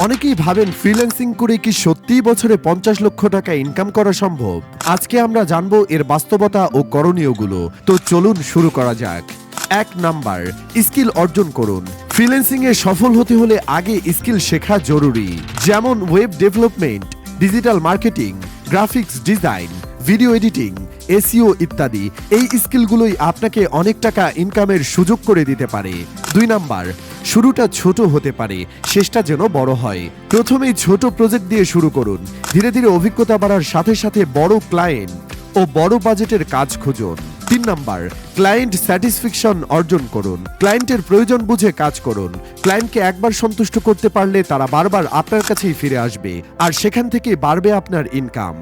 অনেকেই ভাবেন ফ্রিল্যান্সিং করে কি সত্যিই বছরে পঞ্চাশ লক্ষ টাকা ইনকাম করা সম্ভব? আজকে আমরা জানব এর বাস্তবতা ও করণীয়গুলো। তো চলুন শুরু করা যাক। এক নাম্বার, স্কিল অর্জন করুন। ফ্রিল্যান্সিং এ সফল হতে হলে আগে স্কিল শেখা জরুরি। যেমন web development digital marketing graphics design video editing SEO ইত্যাদি। এই স্কিলগুলোই আপনাকে অনেক টাকা ইনকামের সুযোগ করে দিতে পারে। দুই নাম্বার শুরুটা ছোট হতে পারে, শেষটা যেন বড় হয়। প্রথমেই ছোট প্রজেক্ট দিয়ে শুরু করুন। ধীরে ধীরে অভিজ্ঞতা বাড়ার সাথে সাথে বড় ক্লায়েন্ট ও বড় বাজেটের কাজ খুঁজুন। তিন নাম্বার ক্লায়েন্ট স্যাটিসফ্যাকশন অর্জন করুন। ক্লায়েন্টের প্রয়োজন বুঝে কাজ করুন। ক্লায়েন্টকে একবার সন্তুষ্ট করতে পারলে তারা বারবার আপনার কাছেই ফিরে আসবে, আর সেখান থেকে বাড়বে আপনার ইনকাম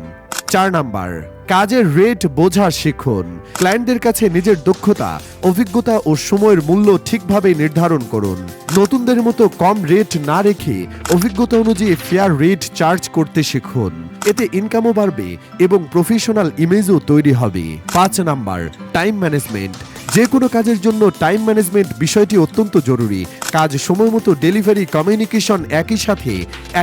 চার নাম্বার, কাজের রেট বোঝা শিখুন। ক্লায়েন্টদের কাছে নিজের দক্ষতা, অভিজ্ঞতা ও সময়ের মূল্য ঠিকভাবে নির্ধারণ করুন। নতুনদের মতো কম রেট না রেখে অভিজ্ঞতা অনুযায়ী ফেয়ার রেট চার্জ করতে শিখুন। এতে ইনকামও বাড়বে এবং প্রফেশনাল ইমেজও তৈরি হবে। পাঁচ নাম্বার টাইম ম্যানেজমেন্ট যে কোনো কাজের জন্য টাইম ম্যানেজমেন্ট বিষয়টি অত্যন্ত জরুরি। কাজ সময় মতো ডেলিভারি কমিউনিকেশন একই সাথে।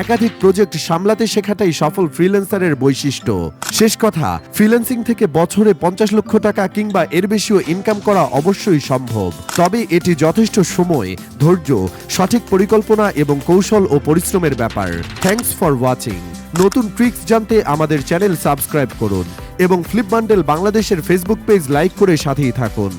একাধিক প্রজেক্ট সামলাতে শেখাটাই সফল ফ্রিল্যান্সারের বৈশিষ্ট্য। শেষ কথা ফ্রিল্যান্সিং থেকে বছরে পঞ্চাশ লক্ষ টাকা কিংবা এর বেশিও ইনকাম করা অবশ্যই সম্ভব। তবে এটি যথেষ্ট সময়, ধৈর্য, সঠিক পরিকল্পনা এবং কৌশল ও পরিশ্রমের ব্যাপার। থ্যাঙ্কস ফর ওয়াচিং নতুন ট্রিক্স জানতে আমাদের চ্যানেল সাবস্ক্রাইব করুন এবং ফ্লিপ বান্ডেল বাংলাদেশের ফেসবুক পেজ লাইক করে সাথেই থাকুন।